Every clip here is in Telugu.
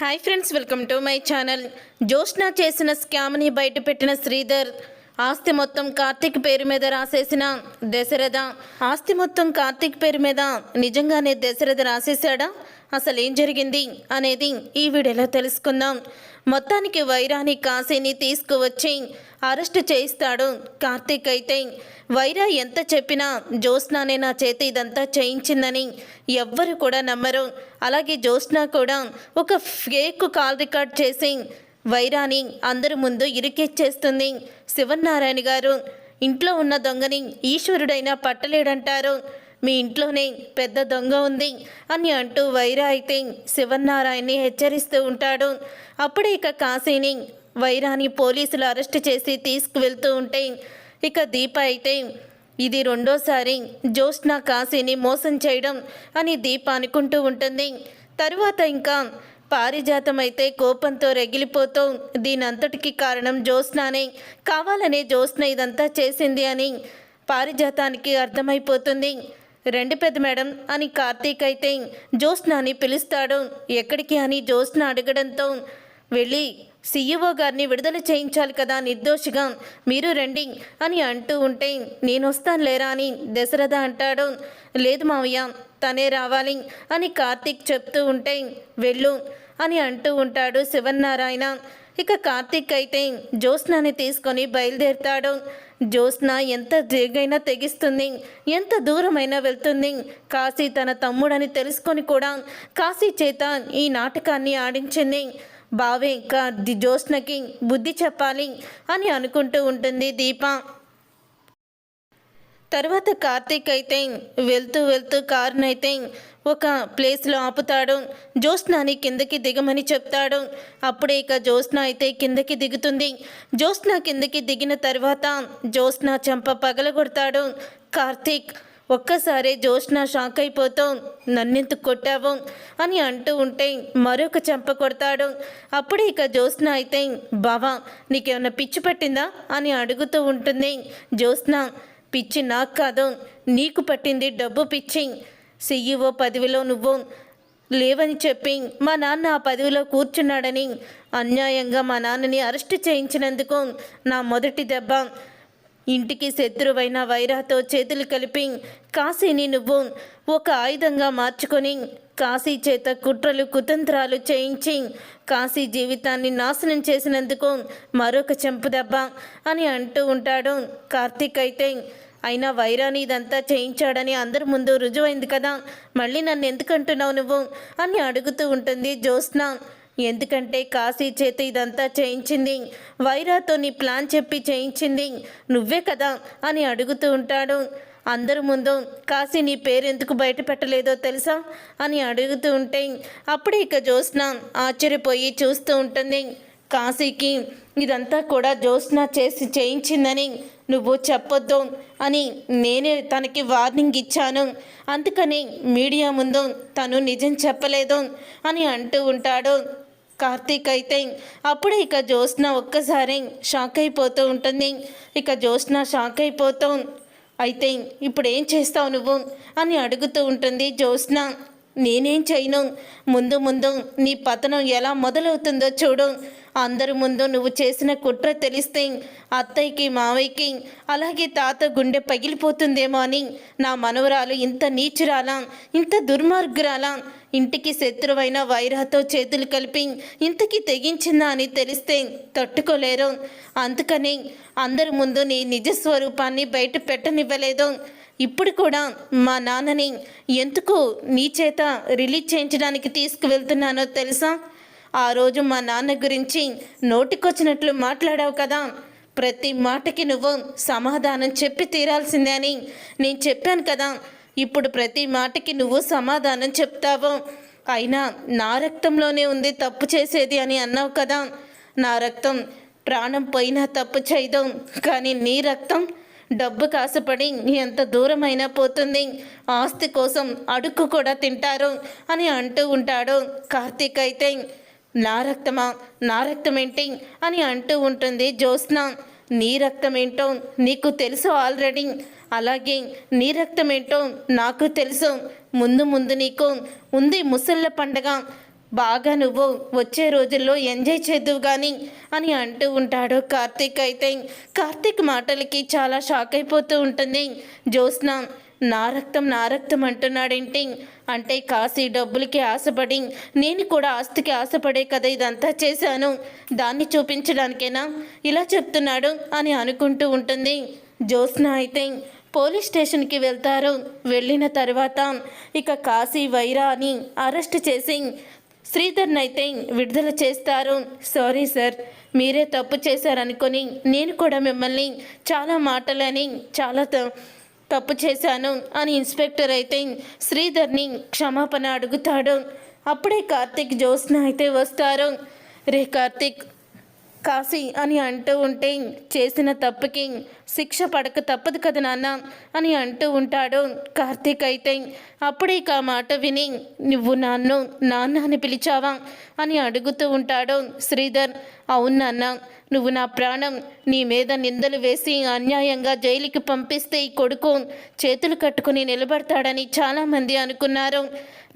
Hi friends welcome to my channel. Joshna చేసిన స్కామ్ని బయటపెట్టిన శ్రీధర్ ఆస్తి మొత్తం కార్తీక్ పేరు మీద రాసేసిన దశరథ. ఆస్తి మొత్తం కార్తీక్ పేరు మీద నిజంగానే దశరథ రాసేశాడా? అసలు ఏం జరిగింది అనేది ఈ వీడియోలో తెలుసుకుందాం. మొత్తానికి వైరాని కాశీని తీసుకువచ్చి అరెస్ట్ చేయిస్తాడు కార్తీక్ అయితే. వైరా ఎంత చెప్పినా జ్యోత్స్నానే నా చేతి ఇదంతా చేయించిందని ఎవ్వరు కూడా నమ్మరు. అలాగే జ్యోత్స్న కూడా ఒక ఫేక్ కాల్ రికార్డ్ చేసి వైరాని అందరి ముందు ఇరికెచ్చేస్తుంది. శివనారాయణ గారు ఇంట్లో ఉన్న దొంగని ఈశ్వరుడైనా పట్టలేడంటారు. మీ ఇంట్లోనే పెద్ద దొంగ ఉంది అని అంటూ వైరా అయితే శివనారాయణని హెచ్చరిస్తూ ఉంటాడు. అప్పుడే ఇక కాశీని వైరాని పోలీసులు అరెస్ట్ చేసి తీసుకువెళ్తూ ఉంటే ఇక దీప అయితే ఇది రెండోసారి జ్యోత్స్న కాశీని మోసం చేయడం అని దీప అనుకుంటూ ఉంటుంది. తరువాత ఇంకా పారిజాతం అయితే కోపంతో రగిలిపోతూ దీనంతటికి కారణం జ్యోత్స్నానే. కావాలనే జ్యోత్స్న ఇదంతా చేసింది అని పారిజాతానికి అర్థమైపోతుంది. రెండు పెద్ద మేడం అని కార్తీక్ అయితే జ్యోత్స్నాని పిలుస్తాడు. ఎక్కడికి అని జ్యోత్స్న అడగడంతో వెళ్ళి సీఈఓ గారిని విడుదల చేయించాలి కదా నిర్దోషిగా. మీరు రండి అని అంటూ ఉంటే నేను వస్తాను లేరా అని దశరథ అంటాడు. లేదు మావయ్య తనే రావాలి అని కార్తీక్ చెప్తూ ఉంటే వెళ్ళు అని అంటూ ఉంటాడు శివన్నారాయణ. ఇక కార్తీక్ అయితే జ్యోత్స్నాని తీసుకొని బయలుదేరుతాడు. జ్యోత్స్న ఎంత దిగైనా తెగిస్తుంది ఎంత దూరమైనా వెళ్తుంది. కాశీ తన తమ్ముడని తెలుసుకొని కూడా కాశీ చేత ఈ నాటకాన్ని ఆడించింది. బావే ఇంకా జ్యోత్స్నకి బుద్ధి చెప్పాలి అని అనుకుంటూ ఉంటుంది దీప. తర్వాత కార్తీక్ అయితే వెళ్తూ వెళ్తూ కారునైతే ఒక ప్లేస్లో ఆపుతాడు. జ్యోత్స్నాని కిందకి దిగమని చెప్తాడు. అప్పుడే ఇక జ్యోత్స్న అయితే కిందకి దిగుతుంది. జ్యోత్స్న కిందకి దిగిన తర్వాత జ్యోత్స్న చెంప పగలగొడతాడు. కార్తీక్ ఒక్కసారి జ్యోత్స్న షాక్ అయిపోతాం నన్నెందుకు కొట్టావు? అని అంటూ ఉంటే మరొక చెంప కొడతాడు. అప్పుడే ఇక జ్యోత్స్న అయితే బావా నీకేమన్నా పిచ్చి పట్టిందా? అని అడుగుతూ ఉంటుంది. జ్యోత్స్న పిచ్చి నాకు కాదు. నీకు పట్టింది డబ్బు పిచ్చి. సీఈఓ పదవిలో నువ్వు లేవని చెప్పి మా నాన్న ఆ పదవిలో కూర్చున్నాడని అన్యాయంగా మా నాన్నని అరెస్ట్ చేయించినందుకు నా మొదటి దెబ్బ. ఇంటికి శత్రువైన వైరాతో చేతులు కలిపి కాశీని నువ్వు ఒక ఆయుధంగా మార్చుకొని కాశీ చేత కుట్రలు కుతంత్రాలు చేయించి కాశీ జీవితాన్ని నాశనం చేసినందుకు మరొక చెంపు దెబ్బ అని అంటూ ఉంటాడు కార్తీక్ అయితే. అయినా వైరాని ఇదంతా చేయించాడని అందరి ముందు రుజువైంది కదా? మళ్ళీ నన్ను ఎందుకు అంటున్నావు నువ్వు? అని అడుగుతూ ఉంటుంది జ్యోత్స్న. ఎందుకంటే కాశీ చేత ఇదంతా చేయించింది. వైరాతో నీ ప్లాన్ చెప్పి చేయించింది. నువ్వే కదా? అని అడుగుతూ ఉంటాడు. అందరి ముందు కాశీ నీ పేరెందుకు బయట పెట్టలేదో తెలుసా? అని అడుగుతూ ఉంటే అప్పుడే ఇక జ్యోత్స్న ఆశ్చర్యపోయి చూస్తూ ఉంటుంది. కాశీకి ఇదంతా కూడా జ్యోత్స్న చేసి చేయించిందని నువ్వు చెప్పొద్దు అని నేనే తనకి వార్నింగ్ ఇచ్చాను. అందుకని మీడియా ముందు తను నిజం చెప్పలేదు అని అంటూ ఉంటాడు. కార్తీక్ అయితే అప్పుడే ఇక జ్యోత్స్న ఒక్కసారి షాక్ అయిపోతూ ఉంటుంది. ఇక జ్యోత్స్న షాక్ అయిపోతూ అయితే ఇప్పుడు ఏం చేస్తావు నువ్వు అని అడుగుతూ ఉంటుంది జ్యోత్స్న. నేనేం చేయను? ముందు ముందు నీ పతనం ఎలా మొదలవుతుందో చూడు. అందరి ముందు నువ్వు చేసిన కుట్ర తెలిస్తే అత్తయ్యకి మావయ్యకి అలాగే తాత గుండె పగిలిపోతుందేమో అని నా మనవరాలు ఇంత నీచురాలా ఇంత దుర్మార్గురాలా? ఇంటికి శత్రువైన వైరాతో చేతులు కలిపి ఇంతకి తెగించిందా అని తెలిస్తే తట్టుకోలేరు. అందుకని అందరి ముందు నీ నిజ స్వరూపాన్ని బయట పెట్టనివ్వలేదు. ఇప్పుడు కూడా మా నాన్నని ఎందుకు నీ చేత రిలీజ్ చేయించడానికి తీసుకువెళ్తున్నానో తెలుసా? ఆ రోజు మా నాన్న గురించి నోటికొచ్చినట్లు మాట్లాడావు కదా. ప్రతి మాటకి నువ్వు సమాధానం చెప్పి తీరాల్సిందే అని నేను చెప్పాను కదా. ఇప్పుడు ప్రతి మాటకి నువ్వు సమాధానం చెప్తావు. అయినా నా రక్తంలోనే ఉంది తప్పు చేసేది అని అన్నావు కదా. నా రక్తం ప్రాణం పోయినా తప్పు చేయదు. కానీ నీ రక్తం డబ్బు కాసపడి ఎంత దూరమైనా పోతుంది. ఆస్తి కోసం అడుక్కు కూడా తింటారు అని అంటూ ఉంటాడు కార్తీక్ అయితే. నా రక్తమా? నా రక్తం అని అంటూ ఉంటుంది జ్యోత్స్న. నీ రక్తం ఏంటో నీకు తెలుసు ఆల్రెడీ. అలాగే నీ రక్తం ఏంటో నాకు తెలుసు. ముందు ముందు నీకు ఉంది ముసళ్ళ పండగ. బాగా నువ్వు వచ్చే రోజుల్లో ఎంజాయ్ చేద్దువు కానీ అని అంటూ ఉంటాడు కార్తీక్. అయితే కార్తీక్ మాటలకి చాలా షాక్ అయిపోతూ ఉంటుంది జ్యోత్స్న. నా రక్తం నా రక్తం అంటున్నాడేంటి? అంటే కాశీ డబ్బులకి ఆశపడి నేను కూడా ఆస్తికి ఆశపడే కదా ఇదంతా చేశాను. దాన్ని చూపించడానికేనా? ఇలా చెప్తున్నాడు అని అనుకుంటూ ఉంటుంది. జ్యోత్స్న అయితే పోలీస్ స్టేషన్కి వెళ్తారు. వెళ్ళిన తర్వాత ఇక కాశీ వైరా అని అరెస్ట్ చేసి శ్రీధర్ని అయితే విడుదల చేస్తారు. సారీ సార్ మీరే తప్పు చేశారనుకొని నేను కూడా మిమ్మల్ని చాలా మాటలని చాలా త- తప్పు చేశాను అని ఇన్స్పెక్టర్ అయితే శ్రీధర్ని క్షమాపణ అడుగుతాడు. అప్పుడే కార్తిక్ జ్యోత్స్న అయితే వస్తారు. రే కార్తిక్ కాశీ అని అంటూ ఉంటే చేసిన తప్పుకి శిక్ష పడక తప్పదు కదా నాన్న అని అంటూ ఉంటాడు కార్తీక్ అయితే. అప్పుడే ఆ మాట విని నువ్వు నాన్ను నాన్న అని పిలిచావా? అని అడుగుతూ ఉంటాడు శ్రీధర్. అవును నాన్న నువ్వు నా ప్రాణం. నీ మీద నిందలు వేసి అన్యాయంగా జైలుకి పంపిస్తే ఈ కొడుకు చేతులు కట్టుకుని నిలబడతాడని చాలామంది అనుకున్నారు.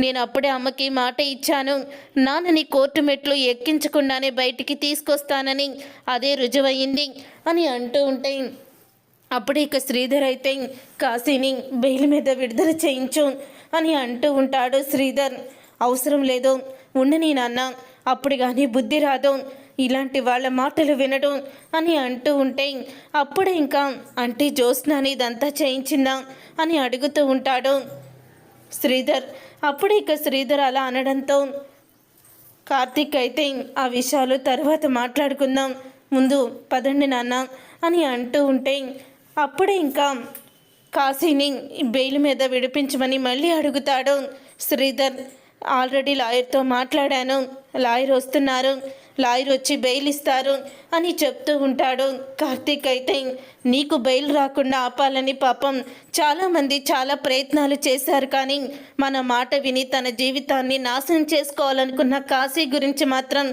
నేను అప్పుడే అమ్మకి మాట ఇచ్చాను. నాన్నని కోర్టు మెట్లు ఎక్కించకుండానే బయటికి తీసుకొస్తానని అదే రుజువయ్యింది అని అంటూ ఉంటే అప్పుడు ఇక శ్రీధర్ అయితే కాశీని బెయిల్ మీద విడుదల చేయించు అని అంటూ ఉంటాడు శ్రీధర్. అవసరం లేదు ఉండని నాన్న. అప్పుడు కానీ బుద్ధి రాదు. ఇలాంటి వాళ్ళ మాటలు వినడం అని అంటూ ఉంటే అప్పుడే ఇంకా అంటే జ్యోత్స్నాని ఇదంతా చేయించిందా అని అడుగుతూ ఉంటాడు. శ్రీధర్ అప్పుడే ఇక శ్రీధర్ అలా అనడంతో కార్తీక్ అయితే ఆ విషయాలు తర్వాత మాట్లాడుకుందాం. ముందు పదండి నాన్న అని అంటూ ఉంటే అప్పుడే ఇంకా కాశీని బెయిల్ మీద విడిపించమని మళ్ళీ అడుగుతాడు. శ్రీధర్ ఆల్రెడీ లాయర్తో మాట్లాడాను. లాయర్ వస్తున్నారు. లాయర్ వచ్చి బెయిల్ ఇస్తారు అని చెప్తూ ఉంటాడు. కార్తీక్ అయితే నీకు బెయిల్ రాకుండా ఆపాలని పాపం చాలామంది చాలా ప్రయత్నాలు చేశారు కానీ మన మాట విని తన జీవితాన్ని నాశనం చేసుకోవాలనుకున్న కాశీ గురించి మాత్రం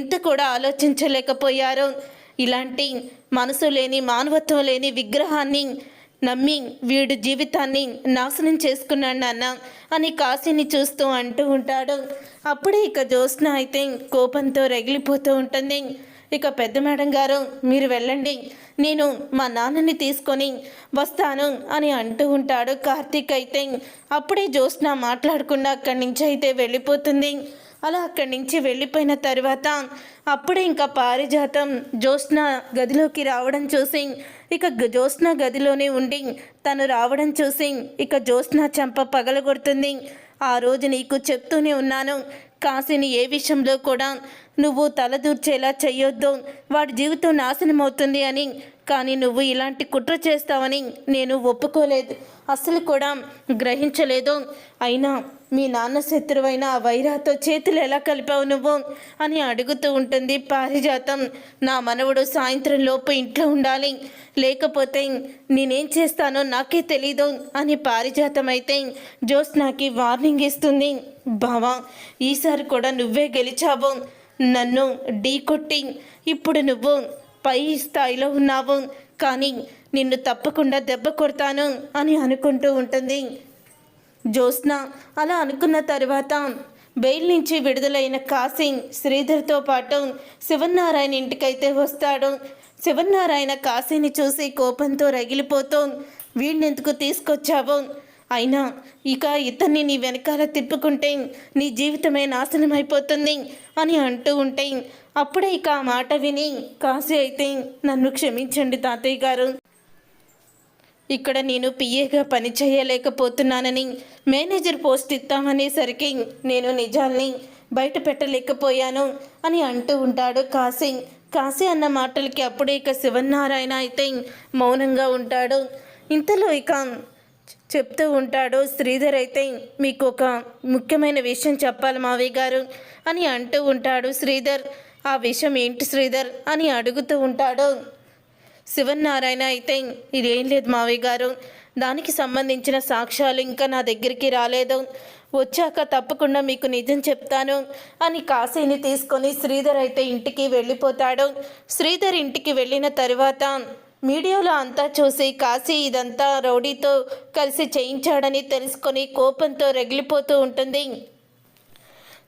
ఇంత కూడా ఆలోచించలేకపోయారు. ఇలాంటి మనసు లేని మానవత్వం లేని విగ్రహాన్ని నమ్మి వీడు జీవితాన్ని నాశనం చేసుకున్నాడు నాన్న అని కాశీని చూస్తూ అంటూ ఉంటాడు. అప్పుడే ఇక జ్యోత్స్న అయితే కోపంతో రగిలిపోతూ ఉంటుంది. ఇక పెద్ద మేడం గారు మీరు వెళ్ళండి. నేను మా నాన్నని తీసుకొని వస్తాను అని అంటూ ఉంటాడు కార్తీక్ అయితే. అప్పుడే జ్యోత్స్న మాట్లాడకుండా అక్కడి నుంచి అయితే వెళ్ళిపోతుంది. అలా అక్కడి నుంచి వెళ్ళిపోయిన తర్వాత అప్పుడే ఇంకా పారిజాతం. జ్యోత్స్న గదిలోకి రావడం చూసి ఇక జ్యోత్స్న గదిలోనే ఉండి తను రావడం చూసి ఇక జ్యోత్స్న చెంప పగలగొడుతుంది. ఆ రోజు నీకు చెప్తూనే ఉన్నాను కాశీని ఏ విషయంలో కూడా నువ్వు తలదూర్చేలా చెయ్యొద్దు. వాడి జీవితం నాశనం అవుతుంది అని కానీ నువ్వు ఇలాంటి కుట్ర చేస్తావని నేను ఒప్పుకోలేదు. అస్సలు కూడా గ్రహించలేదు. అయినా మీ నాన్న శత్రువైన ఆ వైరాతో చేతులు ఎలా కలిపావు నువ్వు? అని అడుగుతూ ఉంటుంది పారిజాతం. నా మనవడు సాయంత్రం లోపు ఇంట్లో ఉండాలి. లేకపోతే నేనేం చేస్తానో నాకే తెలీదు అని పారిజాతం అయితే జ్యోత్స్నాకి వార్నింగ్ ఇస్తుంది. బావా ఈసారి కూడా నువ్వే గెలిచావు. నన్ను ఢీ కొట్టి ఇప్పుడు నువ్వు పై స్థాయిలో ఉన్నావు. కానీ నిన్ను తప్పకుండా దెబ్బ కొడతాను అని అనుకుంటూ ఉంటుంది జ్యోత్స్న అలా అనుకున్న తర్వాత బెయిల్ నుంచి విడుదలైన కాసింగ్ శ్రీధర్తో పాటు శివనారాయణ ఇంటికైతే వస్తాడు. శివనారాయణ కాశీని చూసి కోపంతో రగిలిపోతూ వీడినెందుకు తీసుకొచ్చావు? అయినా ఇక ఇతన్ని నీ వెనకాల తిప్పుకుంటే నీ జీవితమే నాశనం అయిపోతుంది అని అంటూ ఉంటే అప్పుడే ఇక ఆ మాట విని కాశీ అయితే నన్ను క్షమించండి తాతయ్య గారు. ఇక్కడ నేను పిఏగా పని చేయలేకపోతున్నానని మేనేజర్ పోస్ట్ ఇస్తామనేసరికి నేను నిజాల్ని బయట పెట్టలేకపోయాను అని అంటూ ఉంటాడు కాశీ. కాశీ అన్న మాటలకి అప్పుడే ఇక శివనారాయణ అయితే మౌనంగా ఉంటాడు. ఇంతలో ఇక చెప్తూ ఉంటాడు శ్రీధర్ అయితే మీకు ఒక ముఖ్యమైన విషయం చెప్పాలి మావయ్య గారు అని అంటూ ఉంటాడు శ్రీధర్. ఆ విషయం ఏంటి శ్రీధర్? అని అడుగుతూ ఉంటాడు. శివనారాయణ అయితే ఇదేం లేదు మావయ్య గారు. దానికి సంబంధించిన సాక్ష్యాలు ఇంకా నా దగ్గరికి రాలేదు. వచ్చాక తప్పకుండా మీకు నిజం చెప్తాను అని కాశీని తీసుకొని శ్రీధర్ అయితే ఇంటికి వెళ్ళిపోతాడు. శ్రీధర్ ఇంటికి వెళ్ళిన తర్వాత మీడియాలో అంతా చూసి కాశీ ఇదంతా రౌడీతో కలిసి చేయించాడని తెలుసుకొని కోపంతో రగిలిపోతూ ఉంటుంది.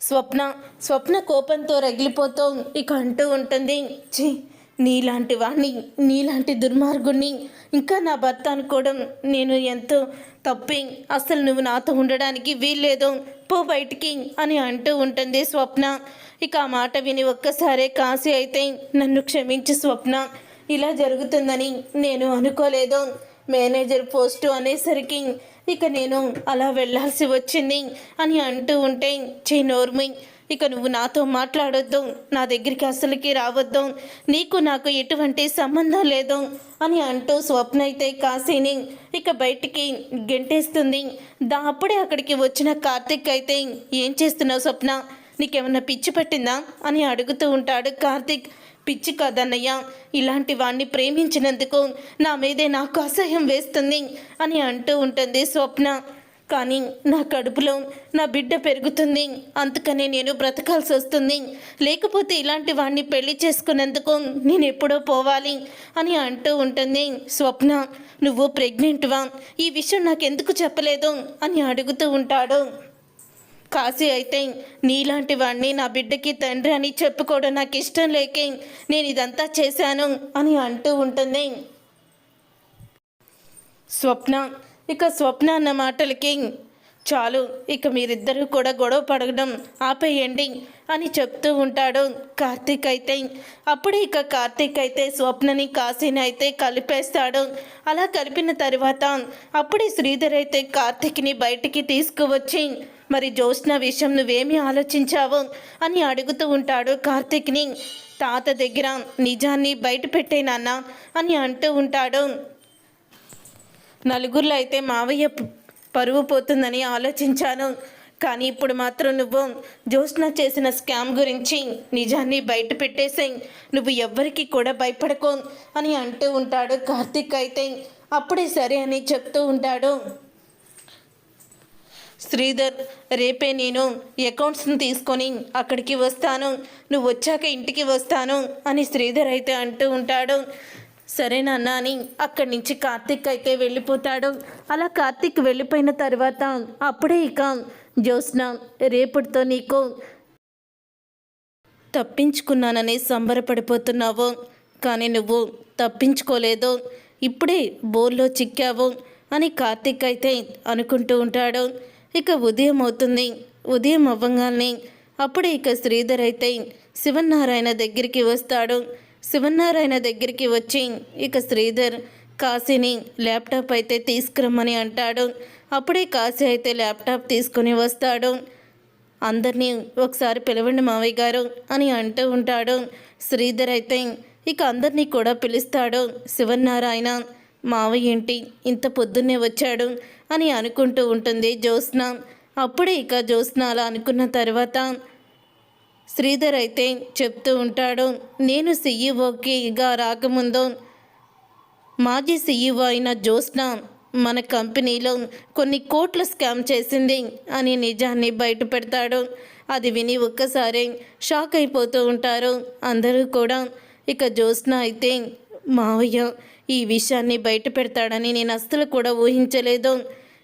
స్వప్న స్వప్న కోపంతో రగిలిపోతూ ఇక అంటూ ఉంటుంది. చీ నీలాంటి వాణ్ణి నీలాంటి దుర్మార్గుణ్ణి ఇంకా నా భర్త అనుకోవడం నేను ఎంతో తప్పి. అసలు నువ్వు నాతో ఉండడానికి వీల్లేదు. పో బయటికి అని అంటూ ఉంటుంది స్వప్న. ఇక ఆ మాట విని ఒక్కసారే కాశీ అయితే నన్ను క్షమించు స్వప్న. ఇలా జరుగుతుందని నేను అనుకోలేదు. మేనేజర్ పోస్టు అనేసరికి ఇక నేను అలా వెళ్ళాల్సి వచ్చింది అని అంటూ ఉంటే చే నోర్మింగ్ ఇక నువ్వు నాతో మాట్లాడొద్దు. నా దగ్గరికి అసలుకి రావద్దు. నీకు నాకు ఎటువంటి సంబంధం లేదు అని అంటూ స్వప్న అయితే కాశీని ఇక బయటికి గెంటేస్తుంది. దా అప్పుడే అక్కడికి వచ్చిన కార్తిక్ అయితే ఏం చేస్తున్నావు స్వప్న? నీకేమన్నా పిచ్చి పట్టిందా? అని అడుగుతూ ఉంటాడు కార్తిక్. పిచ్చి కాదన్నయ్య ఇలాంటి వాణ్ణి ప్రేమించినందుకు నా మీదే నాకు అసహ్యం వేస్తుంది అని అంటూ ఉంటుంది స్వప్న. కానీ నా కడుపులో నా బిడ్డ పెరుగుతుంది. అందుకనే నేను బ్రతకాల్సి వస్తుంది. లేకపోతే ఇలాంటి వాణ్ణి పెళ్ళి చేసుకున్నందుకు నేను ఎప్పుడో పోవాలి అని అంటూ ఉంటుంది. స్వప్న నువ్వు ప్రెగ్నెంట్వా? ఈ విషయం నాకెందుకు చెప్పలేదు? అని అడుగుతూ ఉంటాడు. కాశీ అయితే నీలాంటి వాడిని నా బిడ్డకి తండ్రి అని చెప్పుకోవడం నాకు ఇష్టం లేకే నేను ఇదంతా చేశాను అని అంటూ ఉంటుంది. స్వప్న ఇక స్వప్న అన్న మాటలకి చాలు ఇక మీరిద్దరూ కూడా గొడవ పడగడం ఆపేయండి అని చెప్తూ ఉంటాడు కార్తీక్ అయితే. అప్పుడే ఇక కార్తీక్ అయితే స్వప్నని కాశీని అయితే కలిపేస్తాడు. అలా కలిపిన తర్వాత అప్పుడే శ్రీధర్ అయితే కార్తీక్ని బయటికి తీసుకువచ్చి మరి జ్యోత్స్న విషయం నువ్వేమి ఆలోచించావు? అని అడుగుతూ ఉంటాడు కార్తీక్ని. తాత దగ్గర నిజాన్ని బయట పెట్టేనాన్న అని అంటూ ఉంటాడు. నలుగురిలో అయితే మావయ్య పరువు పోతుందని ఆలోచించాను. కానీ ఇప్పుడు మాత్రం నువ్వు జ్యోత్స్న చేసిన స్కామ్ గురించి నిజాన్ని బయట పెట్టేసాయి. నువ్వు ఎవ్వరికి కూడా భయపడకో అని అంటూ ఉంటాడు కార్తీక్ అయితే. అప్పుడే సరే అని చెప్తూ ఉంటాడు. శ్రీధర్ రేపే నేను అకౌంట్స్ని తీసుకొని అక్కడికి వస్తాను. నువ్వు వచ్చాక ఇంటికి వస్తాను అని శ్రీధర్ అయితే అంటూ ఉంటాడు. సరే నాన్న అని అక్కడి నుంచి కార్తిక్ అయితే వెళ్ళిపోతాడు. అలా కార్తిక్ వెళ్ళిపోయిన తర్వాత అప్పుడే ఇక జ్యోత్స్న రేపటితో నీకు తప్పించుకున్నానని సంబరపడిపోతున్నావు. కానీ నువ్వు తప్పించుకోలేదు. ఇప్పుడే బోర్లో చిక్కావు అని కార్తిక్ అయితే అనుకుంటూ ఉంటాడు. ఇక ఉదయం అవుతుంది. ఉదయం అవ్వగానే అప్పుడే ఇక శ్రీధర్ అయితే శివనారాయణ దగ్గరికి వస్తాడు. శివనారాయణ దగ్గరికి వచ్చి ఇక శ్రీధర్ కాశీని ల్యాప్టాప్ అయితే తీసుకురమ్మని అంటాడు. అప్పుడే కాశీ అయితే ల్యాప్టాప్ తీసుకుని వస్తాడు. అందరినీ ఒకసారి పిలవండి మావయ్య గారు అని అంటూ ఉంటాడు. శ్రీధర్ అయితే ఇక అందరినీ కూడా పిలుస్తాడు. శివనారాయణ మావయ్య ఏంటి ఇంత పొద్దున్నే వచ్చాడు అని అనుకుంటూ ఉంటుంది జ్యోత్స్న. అప్పుడే ఇక జ్యోత్స్న అలా అనుకున్న తర్వాత శ్రీధర్ అయితే చెప్తూ ఉంటాడు నేను సీఈఓకిగా రాకముందు మాజీ సీఈఓ అయిన జ్యోత్స్న మన కంపెనీలో కొన్ని కోట్లు స్కామ్ చేసింది అని నిజాన్ని బయట పెడతాడు. అది విని ఒక్కసారి షాక్ అయిపోతూ ఉంటారు. అందరూ కూడా ఇక జ్యోత్స్న అయితే మావయ్య ఈ విషయాన్ని బయట పెడతాడని నేను అస్సలు కూడా ఊహించలేదు.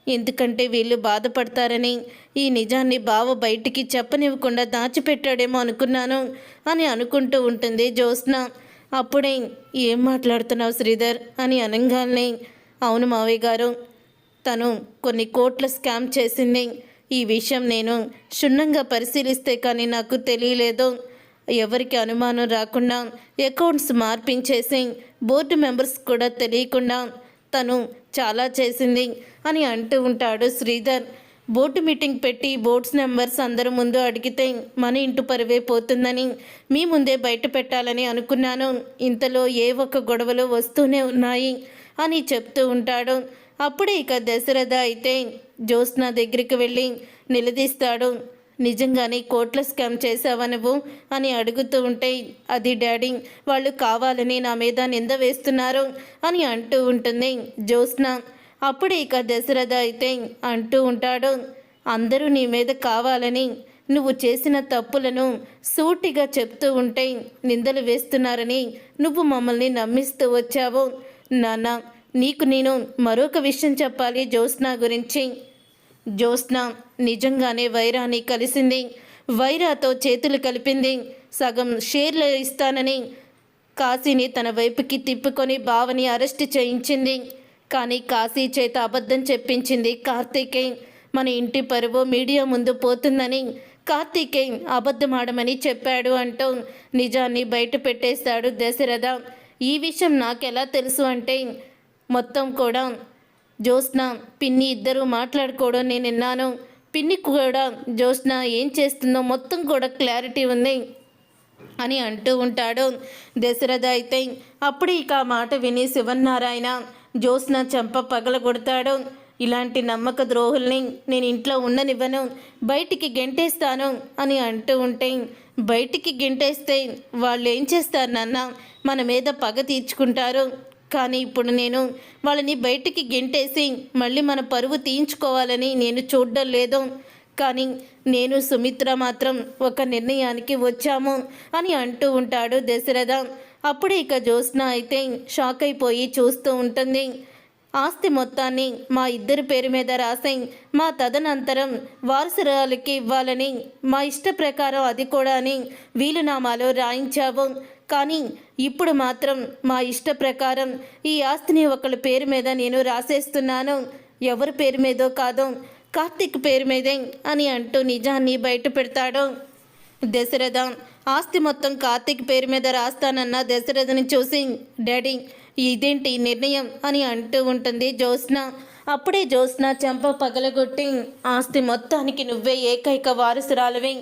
ఎందుకంటే వీళ్ళు బాధపడతారని ఈ నిజాన్ని బావ బయటికి చెప్పనివ్వకుండా దాచిపెట్టాడేమో అనుకున్నాను అని అనుకుంటూ ఉంటుంది జ్యోత్స్న. అప్పుడే ఏం మాట్లాడుతున్నావు శ్రీధర్? అని అనగానే అవును మావయ్య గారు తను కొన్ని కోట్ల స్కామ్ చేసింది. ఈ విషయం నేను క్షుణ్ణంగా పరిశీలిస్తే కానీ నాకు తెలియలేదు. ఎవరికి అనుమానం రాకుండా అకౌంట్స్ మార్పించేసి బోర్డు మెంబర్స్ కూడా తెలియకుండా తను చాలా చేసింది అని అంటూ ఉంటాడు శ్రీధర్. బోర్డు మీటింగ్ పెట్టి బోర్డ్స్ నెంబర్స్ అందరి ముందు అడిగితే మన ఇంటి పరువే పోతుందని మీ ముందే బయట పెట్టాలని అనుకున్నాను. ఇంతలో ఏ ఒక్క గొడవలు వస్తూనే ఉన్నాయి అని చెప్తూ ఉంటాడు. అప్పుడే ఇక దశరథ అయితే జ్యోత్స్న దగ్గరికి వెళ్ళి నిలదీస్తాడు. నిజంగానే కోట్ల స్కామ్ చేసావా నువ్వు? అని అడుగుతూ ఉంటే అది డాడీ వాళ్ళు కావాలని నా మీద నింద వేస్తున్నారు అని అంటూ ఉంటుంది జ్యోత్స్న. అప్పుడు ఇక దశరథ అయితే అంటూ ఉంటాడు అందరూ నీ మీద కావాలని నువ్వు చేసిన తప్పులను సూటిగా చెప్తూ ఉంటే నిందలు వేస్తున్నారని నువ్వు మమ్మల్ని నమ్మిస్తూ వచ్చావు. నాన్న నీకు నేను మరొక విషయం చెప్పాలి జ్యోత్స్న గురించి. జ్యోత్స్న నిజంగానే వైరాని కలిసింది. వైరాతో చేతులు కలిపింది. సగం షేర్లు ఇస్తానని కాశీని తన వైపుకి తిప్పుకొని బావని అరెస్ట్ చేయించింది. కానీ కాశీ చేత అబద్ధం చెప్పించింది కార్తీకేయన్ మన ఇంటి పరువు మీడియా ముందు పోతుందని కార్తీకేయన్ అబద్ధమాడమని చెప్పాడు అంటూ నిజాన్ని బయట పెట్టేశాడు దశరథ. ఈ విషయం నాకెలా తెలుసు అంటే మొత్తం కూడా జ్యోత్స్న పిన్ని ఇద్దరు మాట్లాడుకోవడం నేను విన్నాను. పిన్ని కూడా జ్యోత్స్న ఏం చేస్తుందో మొత్తం కూడా క్లారిటీ ఉంది అని అంటూ ఉంటాడు. దశరథ అయితే అప్పుడు ఇక ఆ మాట విని శివన్నారాయణ జ్యోత్స్న చెంప పగలగొడతాడు. ఇలాంటి నమ్మక ద్రోహుల్ని నేను ఇంట్లో ఉండనివ్వను. బయటికి గెంటేస్తాను అని అంటూ ఉంటే బయటికి గెంటేస్తే వాళ్ళు ఏం చేస్తారు నాన్న? మన మీద పగ తీర్చుకుంటారు. కానీ ఇప్పుడు నేను వాళ్ళని బయటికి గెంటేసి మళ్ళీ మన పరువు తీయించుకోవాలని నేను చూడడం లేదు. కానీ నేను సుమిత్ర మాత్రం ఒక నిర్ణయానికి వచ్చాము అని అంటూ ఉంటాడు దశరథ. అప్పుడు ఇక జ్యోత్స్న అయితే షాక్ అయిపోయి చూస్తూ ఉంటుంది. ఆస్తి మొత్తాన్ని మా ఇద్దరి పేరు మీద రాసి మా తదనంతరం వారసురాలకి ఇవ్వాలని మా ఇష్ట ప్రకారం అది కూడా అని వీలునామాలో రాయించావు. కానీ ఇప్పుడు మాత్రం మా ఇష్ట ప్రకారం ఈ ఆస్తిని ఒకళ్ళ పేరు మీద నేను రాసేస్తున్నాను. ఎవరి పేరు మీదో కాదో కార్తీక్ పేరు మీదే అని అంటూ నిజాన్ని బయట పెడతాడు. దశరథ ఆస్తి మొత్తం కార్తీక్ పేరు మీద రాస్తానన్న దశరథని చూసి డాడీ ఇదేంటి నిర్ణయం? అని అంటూ ఉంటుంది జ్యోత్స్న. అప్పుడే జ్యోత్స్న చెంప పగలగొట్టి ఆస్తి మొత్తానికి నువ్వే ఏకైక వారసురాలువే.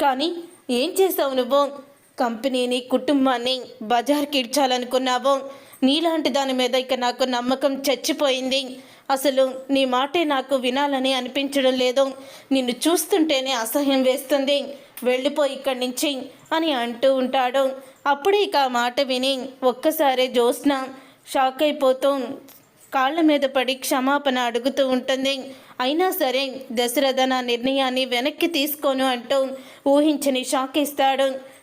కానీ ఏం చేసావు నువ్వు? కంపెనీని కుటుంబాన్ని బజార్కి ఇడ్చాలనుకున్నావు. నీలాంటి దాని మీద ఇక నాకు నమ్మకం చచ్చిపోయింది. అసలు నీ మాటే నాకు వినాలని అనిపించడం లేదు. నిన్ను చూస్తుంటేనే అసహ్యం వేస్తుంది. వెళ్ళిపోయి ఇక్కడి నుంచి అని అంటూ ఉంటాడు. అప్పుడు ఇక ఆ మాట విని ఒక్కసారే జ్యోత్స్న షాక్ అయిపోతూ కాళ్ళ మీద పడి క్షమాపణ అడుగుతూ ఉంటుంది. అయినా సరే దశరథ నా నిర్ణయాన్ని వెనక్కి తీసుకోను అంటూ ఊహించని షాక్ ఇస్తాడు